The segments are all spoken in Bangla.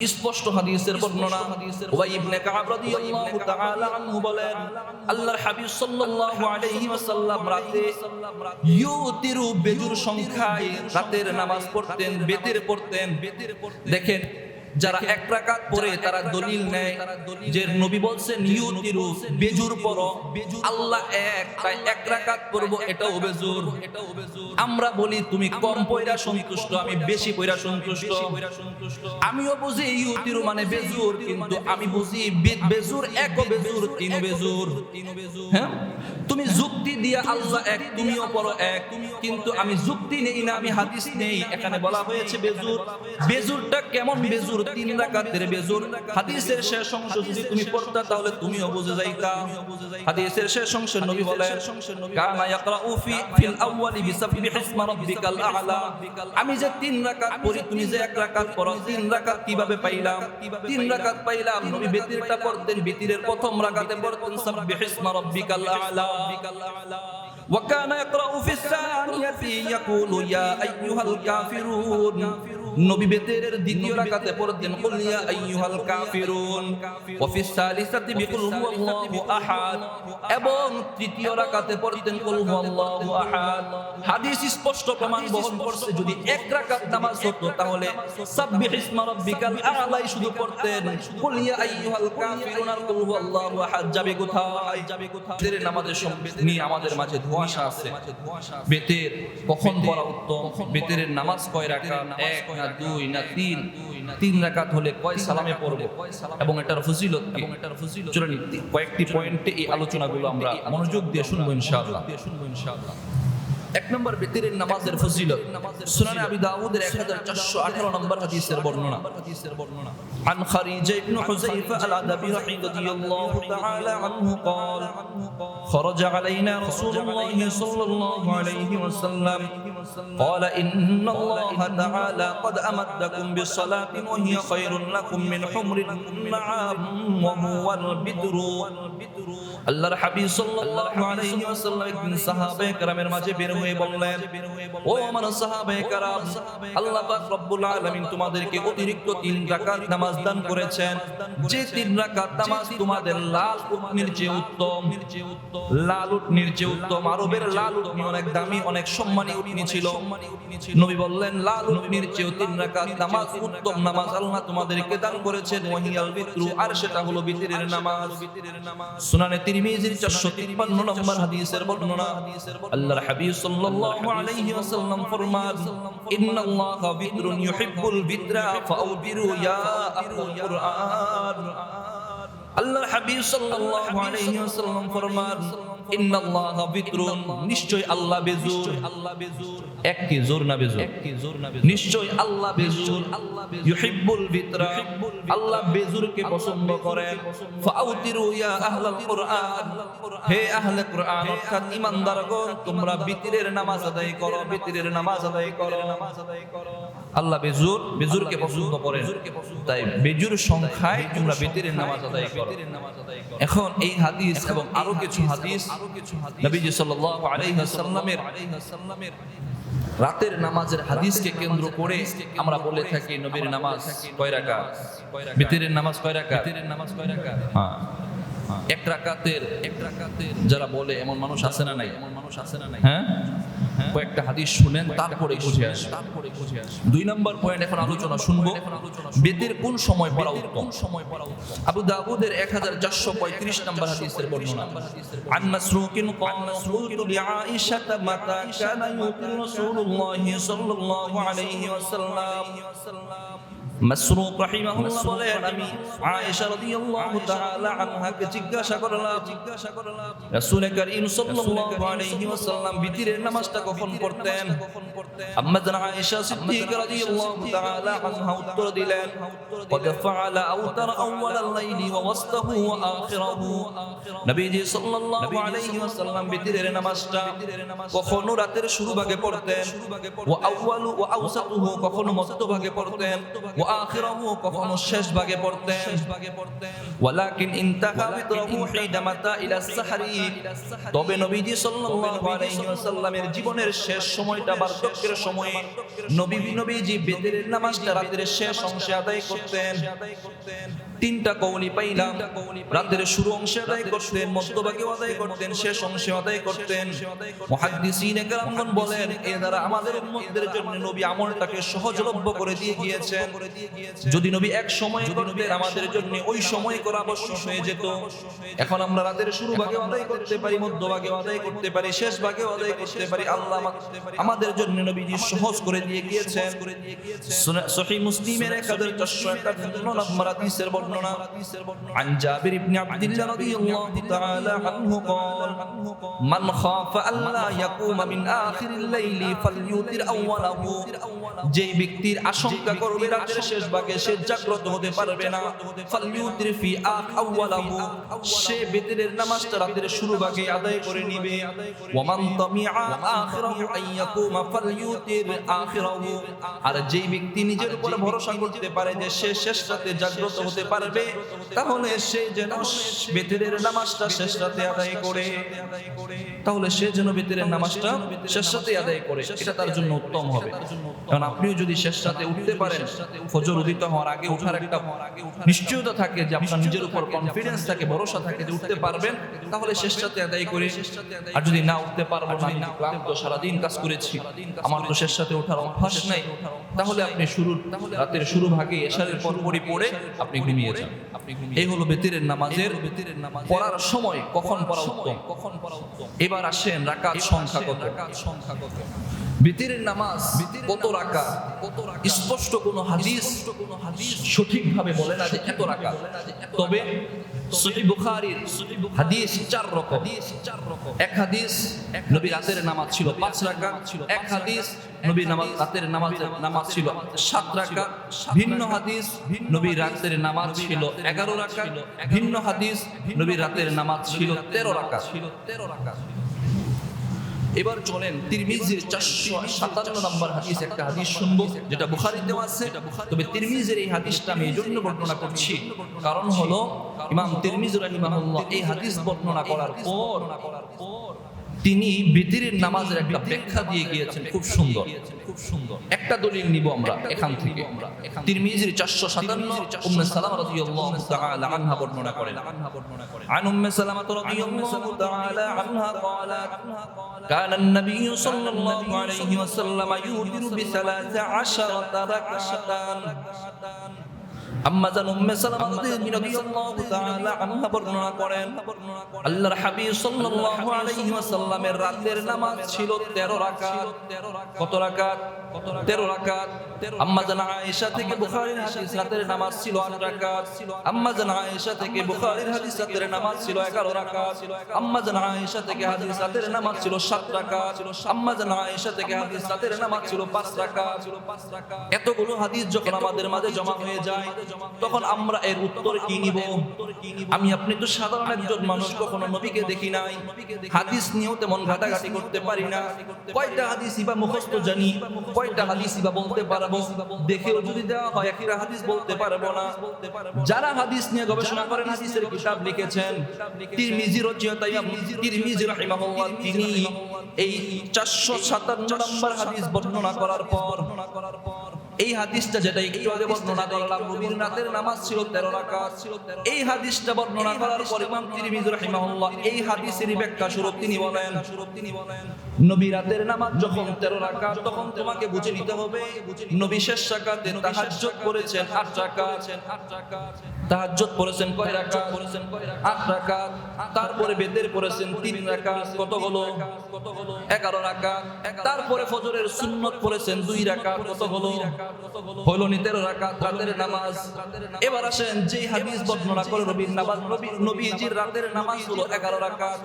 স্পষ্ট হাদিসের বর্ণনা। উবাই ইবনে কাব রাদিয়াল্লাহু তাআলা আনহু বলেন আল্লাহর হাবিব সাল্লাল্লাহু আলাইহি ওয়াসাল্লাম রাতে ইউতিরু বেজুর সংখ্যায় রাতের নামাজ পড়তেন বেতের পড়তেন। দেখেন যারা এক রাকাত পড়ে তারা দলিল নেয়। যে নবী বলছেন ইউতিরু বেজুর পড়ো আল্লাহ এক তাই এক রাকাত পড়ব এটাও বেজুর। এটাও বেজুর। আমরা বলি তুমি কম পয়রা সন্তুষ্ট আমি বেশি পয়রা সন্তুষ্ট। আমিও বুঝি ইউতিরু মানে বেজুর কিন্তু আমি বুঝি বেজুর এক বেজুর তিন বেজুর হ্যাঁ? তুমি যুক্তি দিয়া আল্লাহ এক তুমিও পড়ো এক কিন্তু আমি যুক্তি নেই না আমি হাদিস নেই এখানে বলা হয়েছে বেজুর। বেজুরটা কেমন বেজুর। তিন রাকাতের বেজুর হাদিসের শেষ অংশ যদি তুমি পড়তা তাহলে তুমিও বুঝে যাইতা হাদিসের শেষ অংশে নবী বলেন কানা ইয়াকরাউ ফি ফিল আউয়ালি বিসাববিহ ইসমা রাব্বিকাল আ'লা আমি যে তিন রাকাত পড়ি তুমি যে এক রাকাত পড়ো তিন রাকাত কিভাবে পাইলাম তিন রাকাত পাইলাম নবী বেতিরটা পড়তেন বেতিরের প্রথম রাকাতে পড়তেন সাব্বিহ ইসমা রাব্বিকাল আ'লা وكان يقرأ في الثانية يقول يا أيها الكافرون নবী বেতের দ্বিতীয় রাকাতে পড়তেন কুল ইয়া আইয়ুহাল কাফিরুন ওয়া ফিস সালিসাতি বিকুল হুয়াল্লাহু আহাদ। এবং তৃতীয় রাকাতে পড়তেন কুল হুয়াল্লাহু আহাদ। হাদিস স্পষ্ট প্রমাণ বহন করছে যদি এক রাকাত নামাজ হতো তাহলে সাব্বিহ ইসমা রাব্বিকাল আ'লাই শুধু পড়তেন কুল ইয়া আইয়ুহাল কাফিরুন আর কুল হুয়াল্লাহু আহাদ যাবে কোথায়? যাবে কোথায়? নামাজের নিয়ে আমাদের মাঝে ধোঁয়াশা আছে। বেতের কখন পড়া উত্তম? বেতের নামাজ কয় রাকাত? এক দুই না তিন তিন রাকাত হলে কয় সালামে পড়ব? এবং এটার ফজিলত এবং এটার ফজিলত কয়েকটি পয়েন্টে এই আলোচনাগুলো আমরা মনোযোগ দিয়ে শুনব ইনশাআল্লাহ। শুনব ইনশাআল্লাহ। এক নম্বর বেতিরের নামাজের ফজিলত সুনানে আবি দাউদের 1418 নম্বর হাদিসের বর্ণনা হাদিসের বর্ণনা عن خريج بن حذيفة العدبي رضي الله تعالى عنه قال خرج علينا رسول الله صلى الله عليه وسلم قال إن الله تعالى قد أمدكم بالصلاة وهي خير لكم من حمر النعام وهو البدر আল্লাহর হাবিব সাল্লাল্লাহু আলাইহি ওয়াসাল্লাম একদিন সাহাবায়ে কেরামের মাঝে বের হয়ে বললেন ও আমার সাহাবায়ে কেরাম আল্লাহ পাক রব্বুল আলামিন তোমাদেরকে অতিরিক্ত তিন রাকাত নামাজ দান করেছেন। যে তিন রাকাত নামাজ তোমাদের লাল উটনির চেয়ে উত্তম লাল উটনির চেয়ে উত্তম আরবের লাল উটনি অনেক দামি অনেক সম্মানী উটনি ছিল। নবী বললেন লাল উটনির চেয়ে তিন রাকাত নামাজ উত্তম নামাজ আল্লাহ তোমাদেরকে দান করেছেন ওয়াহিয়াল বিতরু আর সেটা হলো বিতরের নামাজ। সুনানে তিরমিজির 453 নম্বর হাদিসের বর্ণনা। আল্লাহর হাবিব সাল্লাল্লাহু আলাইহি ওয়াসাল্লাম ফরমান, ইন্নাল্লাহা বিতরুন ইউহিব্বুল বিতরা ফাউবিরু ইয়া আহলুল কুরআন। আল্লাহর হাবিব সাল্লাল্লাহু আলাইহি ওয়াসাল্লাম ফরমান ইন্নাল্লাহা বিতরুন নিশ্চয় আল্লাহ বেজুর। আল্লাহ বেজুর। একটি জোর না বেজুর। একটি জোর না বেজুর। নিশ্চয় আল্লাহ বেজুর। আল্লাহ ইউহিব্বুল বিতরা আল্লাহ বেজুরকে পছন্দ করেন। ফাউতিরু ইয়া আহলাল কুরআন। হে আহলে কুরআন অর্থাৎ ঈমানদারগণ তোমরা বিতরের নামাজ আদায় করো বিতরের নামাজ আদায় করো। নামাজ আদায় করো। আল্লাহ বেজুর বেজুরকে পছন্দ করেন। তাই বেজুর সংখ্যায় তোমরা বিতরের নামাজ আদায় করো। এখন এই হাদিস এবং আরও কিছু হাদিস নবীজি সাল্লাল্লাহু আলাইহি ওয়াসাল্লামের রাতের নামাজের হাদিসকে কেন্দ্র করে আমরা বলে থাকি নবীর নামাজ কয় রাকাত? বিতরের নামাজ কয় রাকাত? বিতরের নামাজ কয় রাকাত? হ্যাঁ। এক রাকাতের এক রাকাতের যারা বলে এমন মানুষ আছে না নাই? এমন মানুষ আছে না নাই? হ্যাঁ? কয়েকটা হাদিস শুনেন তারপরে বুঝে আসে তারপরে বুঝে আসে দুই নম্বর পয়েন্ট এখন আলোচনা শুনবো বেদের কোন সময় পড়া উত্তম সময় পড়া উত্তম আবু দাউদের 1435 নম্বর হাদিসের বর্ণনা আন মাসরুকিন قال قلت لعائشة متى كان يوتر رسول الله صلى الله عليه وسلم মাসরুক রাহিমাহুল্লাহ বলেন আমি আয়েশা রাদিয়াল্লাহু তাআলা আনহাকে জিজ্ঞাসা করলাম জিজ্ঞাসা করলাম রাসূল করিম সাল্লাল্লাহু আলাইহি ওয়াসাল্লাম বিতিরের নামাজটা কখন পড়তেন আম্মা জান আয়েশা সিদ্দিকা রাদিয়াল্লাহু তাআলা আনহা উত্তর দিলেন قد فعل اوتر اول الليل ووسطه واخره নবীজি সাল্লাল্লাহু আলাইহি ওয়াসাল্লাম বিতিরের নামাজটা কখনো রাতের শুরু ভাগে পড়তেন ওয়া আউয়ালু ওয়া আওসাতুহু কখনো মধ্যভাগে পড়তেন ওয়া আখিরাহু কখনো শেষ ভাগে পড়তেন। শেষ ভাগে পড়তেন। ওয়ালাকিন ইনতাহা ইলা সাহরি। তবে নবীজি সাল্লাল্লাহু আলাইহি ওয়াসাল্লামের জীবনের শেষ সময়টা বার্ধক্যের সময়ে নবী নবীজি নামাজটা রাতের শেষ অংশে আদায় করতেন। তিনটা কৌলি পাইলাম। রাতের শুরু অংশে আদায় করতেন মধ্যভাগে আদায় করতেন শেষ অংশে আদায় করতেন। মুহাদ্দিসিনে বলেন এ দ্বারা আমাদের উম্মতদের জন্য নবী আমলটাকে সহজলভ্য করে দিয়ে গিয়েছেন। যদি নবী এক সময় করতেন আমাদের জন্য ওই সময় করা আবশ্যক হয়ে যেত এখন আমরা রাতের শুরু ভাগে আদায় করতে পারি মধ্যভাগে আদায় করতে পারি শেষ ভাগে আদায় করতে পারি আল্লাহ আমা- আমাদের জন্য নবীজি সহজ করে দিয়ে গিয়েছেন সুনা- সহিহ মুসলিমের 1451 নম্বর হাদিসের বর্ণনা عن جابر بن عبد الله رضي الله تعالى عنه قال من خاف ألا يقوم من آخر الليل فليوتر أوله যেই ব্যক্তির আশঙ্কা করবে রাতের শেষ ভাগে সে জাগ্রত হতে পারবে না। আখ আউয়ালাহু সে বেতের নামাজটা রাতের শুরু ভাগে আদায় করে নিবে। ওয়ামান তামিআ আখিরাহু আইয়াকুমা আখিরাহু। আর যেই ব্যক্তি নিজের উপর ভরসা করতে পারে যে সে শেষ রাতে জাগ্রত হতে পারবে, তাহলে সে যেন বেতের নামাজটা শেষ রাতে আদায় করে। তাহলে সে যেন নামাজটা শেষ রাতে আদায় করে। এটা তার জন্য উত্তম হবে। কারণ আপনিও যদি শেষ রাতে উঠতে পারেন ফজর উদিত হওয়ার আগে উঠার একটা নিশ্চয়তা থাকে যে আপনার নিজের উপর কনফিডেন্স থাকে ভরসা থাকে যে উঠতে পারবেন। তাহলে শেষ রাতে আদায় করে আর যদি না উঠতে পারব না আমি ক্লান্ত সারাদিন কাজ করেছি। আমার তো শেষ রাতে ওঠার অভ্যাস নাই। তাহলে আপনি শুরু রাতের শুরু ভাগে এশারের পর পরই পড়ে আপনি ঘুমিয়ে যান। এই হলো বেতিরের নামাজের বেতিরের নামাজ পড়ার সময় কখন পড়া উত্তম? কখন পড়া উত্তম? এবার আসেন রাকাত সংখ্যা কত? রাকাত সংখ্যা কত? বিতিরের নামাজ কত রাকা কত স্পষ্ট কোনো হাদিস কোনো হাদিস সঠিকভাবে বলে না যে এত রাকা তবে সহিহ বুখারীর হাদিস চার রকম। চার রকম। এক হাদিস নবী রাতের নামাজ ছিল পাঁচ রাকাত ছিল এক হাদিস নবী নামাজ রাতের নামাজ নামাজ ছিল। সাত রাকাত ভিন্ন হাদিস নবী রাতের নামাজ ছিল। এগারো রাকাত ভিন্ন হাদিস নবী রাতের নামাজ ছিল তেরো রাকাত। ছিল তেরো রাকাত। এবার চলেন তিরমিজির চারশো সাতান্ন নম্বর হাদিস একটা হাদিস শুনব, যেটা বুখারি দেওয়া আছে। তবে তিরমিজের এই হাদিসটা আমি এই জন্য বর্ণনা করছি। কারণ হলো, ইমাম তিরমিজুর রাহিমাহুল্লাহ এই হাদিস বর্ণনা করার পর করার পর তিনি বিতিরের নামাজের একটা ব্যাখ্যা দিয়ে গিয়েছেন খুব সুন্দর খুব সুন্দর একটা দলিল নিব আমরা এখান থেকে তিরমিজির 457 উম্মে সালামা রাদিয়াল্লাহু তাআলা আনহা বর্ণনা করেন আনহা বর্ণনা করেন عن ام سلمة رضي الله تعالى عنها قالت كان النبي صلى الله عليه وسلم يوتر بثلاث عشرة ركعة আম্মা জান উম্মে সালামা রাদিয়াল্লাহু তাআলা আনহা বর্ণনা করেন। আল্লাহর হাবিব সাল্লাল্লাহু আলাইহি ওয়াসাল্লামের রাতের নামাজ ছিল 13 রাকাত। কত রাকাত? 13 রাকাত। আম্মা আয়েশা থেকে ছিল 8 রাকাত। আম্মা আয়েশা থেকে বুখারীর হাদিস রাতের নামাজ ছিল 11 রাকাত। আম্মা আয়েশা থেকে হাদিস রাতের নামাজ ছিল 7 রাকাত। আম্মা আয়েশা থেকে হাদিস রাতের নামাজ ছিল 5 রাকাত। এতগুলো হাদিস যখন আমাদের মাঝে জমা হয়ে যায় তখন আমরা এর উত্তর কি নিব? আমি আপনি তো সাধারণ একজন মানুষ, কখনো নবীকে দেখি নাই। হাদিস নিয়েও তেমন ঘাটাঘাটি করতে পারি না। কয়টা হাদিস ইবা মুখস্থ জানি, কয়টা হাদিস ইবা বলতে পারব? দেখেও যদি দেওয়া হয় একটা হাদিস বলতে পারব না। যারা হাদিস নিয়ে গবেষণা করেন, হাদিসের কিতাব লিখেছেন। তিরমিজি রচিয়তা তিরমিজি রাহিমাহুল্লাহ, তিনি এই 457 নম্বর হাদিস বর্ণনা করার পর এই হাদিসটা যেটা একটু আগে বর্ণনা করলাম রাতের নামাজ ছিল 13 রাকাত। এই হাদিসটা বর্ণনা করার পর ইমাম রাহিমাহুল্লাহ এই হাদিসেরই ব্যাখ্যা শুরু তিনি বলেন তিনি বলেন নবী রাতের নামাজ যখন 13 রাকাত, তখন তোমাকে বুঝে নিতে হবে, নবী শেষ করেছেন 8 রাকাত 8 রাকাত। পড়েছেন কয় রাকাত পড়েছেন কয় রাকাত? 8 রাকাত। তারপরে বেদের করেছেন 3 রাকাত। কত হলো? কত হলো 11 রাকাত। তারপরে ফজরের সুন্নত পড়েছেন 2 রাকাত। কত হলো? হলো নি 13 রাকাত, রাতের নামাজ। এবার আসেন, যেই হাদিস বর্ণনা করে নবীর নামাজ নবী নবীজির রাতের নামাজ হলো 11 রাকাত।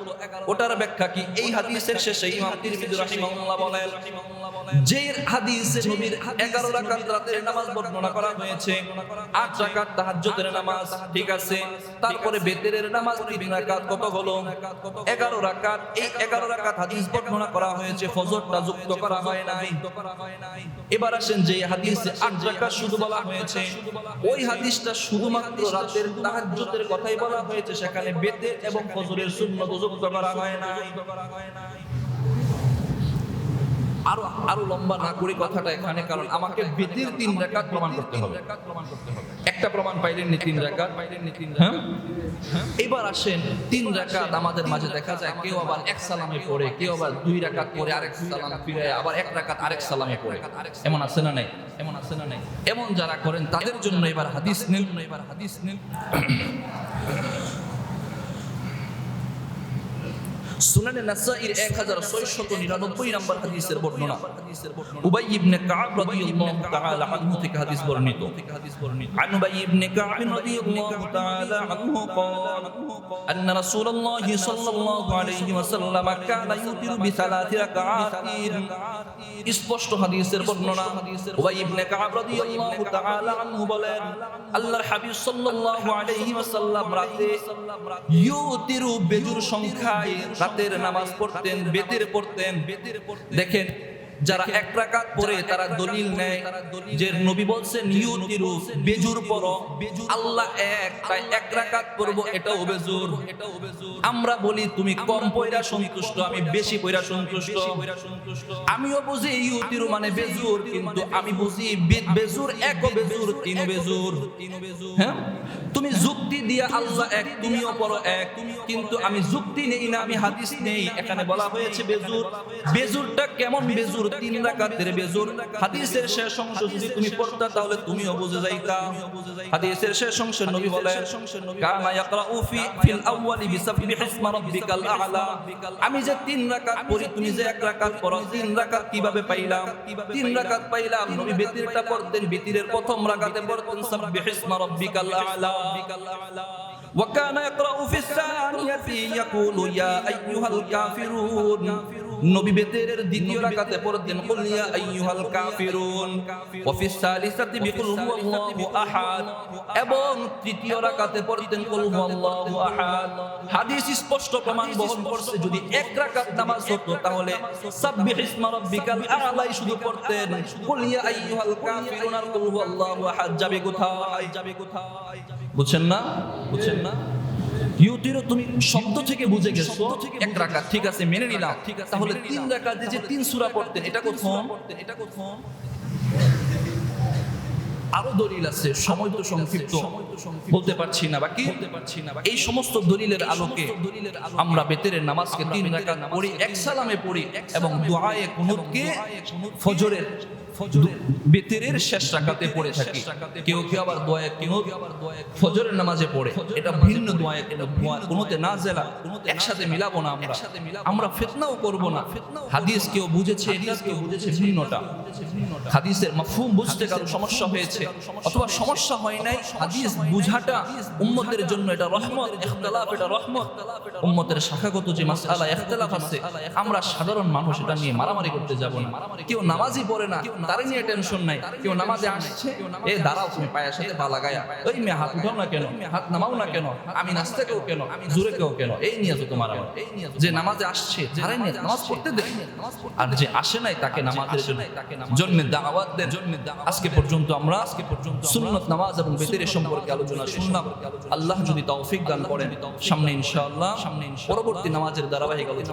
ওটার ব্যাখ্যা কি? এই হাদিসের শেষে ইমাম তিরমিজি রাহিমাহুল্লাহ বলেন যে হাদিসে নবীর 11 রাকাত রাতের নামাজ বর্ণনা করা হয়েছে 8 রাকাত তাহাজ্জুদের নামাজ, ঠিক আছে? তারপরে বেতেরের নামাজ 3 রাকাত, কত হলো? 11 রাকাত। এই 11 রাকাত হাদিস বর্ণনা করা হয়েছে, ফজরটা যুক্ত করা হয় নাই। এবার আসেন যে হাদিস হাদিসে আট শুধু বলা হয়েছে। ওই হাদিসটা শুধুমাত্র রাতের তাহাজ্জুদের কথাই বলা হয়েছে, সেখানে বেতে এবং ফজরের সুন্নাত যুক্ত করা হয় না আরও আরও লম্বা না করে কথাটা এখানে কারণ আমাকে বেতের তিন রাকাত প্রমাণ করতে হবে। একটা প্রমাণ পাইলেন নি তিন রাকাত পাইলেন নি তিন হ্যাঁ? এবার আসেন তিন রাকাত আমাদের মাঝে দেখা যায় কেউ আবার এক সালামে পড়ে কেউ আবার দুই রাকাত পড়ে আরেক সালাম ফিরে আবার এক রাকাত আরেক সালামে পড়ে। এমন আছে না নাই? এমন আছে না নাই। এমন যারা করেন তাদের জন্য এবার হাদিস নিন। এবার হাদিস নিন। সুনানে নাসাইর 1699 নম্বর হাদিসের বর্ণনা উবাই ইবনে কাব রাদিয়াল্লাহু তাআলা আনহু থেকে হাদিস বর্ণিত عن أبي بن كعب رضي الله تعالى عنه قال أن رسول الله صلى الله عليه وسلم كان يوتر بثلاث ركعات স্পষ্ট হাদিসের বর্ণনা উবাই ইবনে কাব রাদিয়াল্লাহু তাআলা আনহু বলেন আল্লাহর হাবিব সাল্লাল্লাহু আলাইহি ওয়াসাল্লাম রাতে ইউতিরু বেজুর সংখ্যায় রাতের নামাজ পড়তেন বেতের পড়তেন। দেখেন যারা এক রাকাত পড়ে তারা দলিল নেয় যে নবী বলছেন ইউতিরু বেজুর পড়ো। আল্লাহ এক তাই এক রাকাত পড়ব এটাও বেজুর এটাও বেজুর আমরা বলি তুমি কম পয়রা সন্তুষ্ট আমি বেশি পয়রা সন্তুষ্ট। আমিও বুঝি ইউতিরু মানে বেজুর কিন্তু আমি বুঝি বেজুর এক বেজুর তিন বেজুর। হ্যাঁ? তুমি যুক্তি দিয়া আল্লাহ এক তুমিও পড়ো এক কিন্তু আমি যুক্তি নেই না আমি হাদিস নেই এখানে বলা হয়েছে বেজুর। বেজুরটা কেমন বেজুর তিন রাকাতের বেজুর হাদিসের শেষ অংশ যদি তুমি পড়তা তাহলে তুমিও বুঝে যাইতা হাদিসের শেষ অংশে নবী বলেন কানা ইয়াকরাউ ফি ফিল আউয়ালি বিসাববিহ ইসমা রাব্বিকাল আ'লা আমি যে তিন রাকাত পড়ি তুমি যে এক রাকাত পড়ো তিন রাকাত কিভাবে পাইলাম তিন রাকাত পাইলাম নবী বেতিরটা পড়তেন বেতিরের প্রথম রাকাতে পড়তেন সাব্বিহ ইসমা রাব্বিকাল আ'লা وكان يقرأ في الثانية يقول يا أيها الكافرون নবী বেতের দ্বিতীয় রাকাতে পড়তেন কুল ইয়া আইয়ুহাল কাফিরুন ওয়া ফিস সালিসাতি বিকুল হুয়াল্লাহু আহাদ। এবং তৃতীয় রাকাতে পড়তেন কুল হুয়াল্লাহু আহাদ। হাদিস স্পষ্ট প্রমাণ বহন করছে যদি এক রাকাত নামাজ হতো তাহলে সাব্বিহ ইসমা রাব্বিকাল আ'লাই শুধু পড়তেন কুল ইয়া আইয়ুহাল কাফিরুন আর কুল হুয়াল্লাহু আহাদ। যাবে কোথায়? যাবে কোথায়? বুঝছেন না? বুঝছেন না? ইউতিরও তুমি শব্দ থেকে বুঝে গেছো। এক রাকাত ঠিক আছে মেনে নিলাম। তাহলে তিন রাকাতে যে তিন সূরা পড়তেন এটা কোথাও এটা কোথাও আরও দলিল আছে সময় তো সংক্ষিপ্ত। বলতে পারছি না বাকি বলতে পারছি না এই সমস্ত দলিলের আলোকে আমরা বেতের নামাজকে তিন রাকাত পড়ি এক সালামে পড়ি এবং দোয়ায়ে কুনুতকে ফজরের বেতেরের শেষ রাকাতে পড়ে থাকি। কেউ কেউ আবার দোয়া কেউ আবার দোয়া ফজরের নামাজে পড়ে। এটা ভিন্ন দোয়া এটা কোনোতে না জেলা একসাথে মিলাবো না আমরা। আমরা ফিতনাও করব না। হাদিস কেউ বুঝেছে এটা কেউ বুঝেছে ভিন্নটা। হাদিসের মাফহুম বুঝতে কারও সমস্যা হয়েছে অথবা সমস্যা হয় নাই হাদিস বুঝাটা উম্মতের জন্য এটা রহমত ইখতিলাফ এটা রহমত উম্মতের শাখাগত যে মাসআলা ইখতিলাফ আছে আমরা সাধারণ মানুষ এটা নিয়ে মারামারি করতে যাব না। কেউ নামাজই পড়ে না তারে নিয়ে টেনশন নাই কেউ নামাজে আসছে এ দাঁড়াও তুমি পায়ের সাথে পা লাগায়া। ওই মেয়ে হাত উঠাও না কেন? হাত নামাও না কেন? আমি নাচতে কেউ কেন? আমি জোরে কেউ কেন? এই নিয়ে যত মারামারি। যে নামাজে আসছে তারে নিয়ে নামাজ পড়তে দে আর যে আসে নাই তাকে নামাজের জন্য জন্য দাওয়াত দেন আজকে পর্যন্ত আমরা আজকে পর্যন্ত সুন্নত নামাজ এবং বেতের সম্পর্কে আলোচনা শুনলাম আল্লাহ যদি তৌফিক দান করেন। সামনে ইনশাআল্লাহ। সামনে পরবর্তী নামাজের ধারাবাহিক আলোচনা।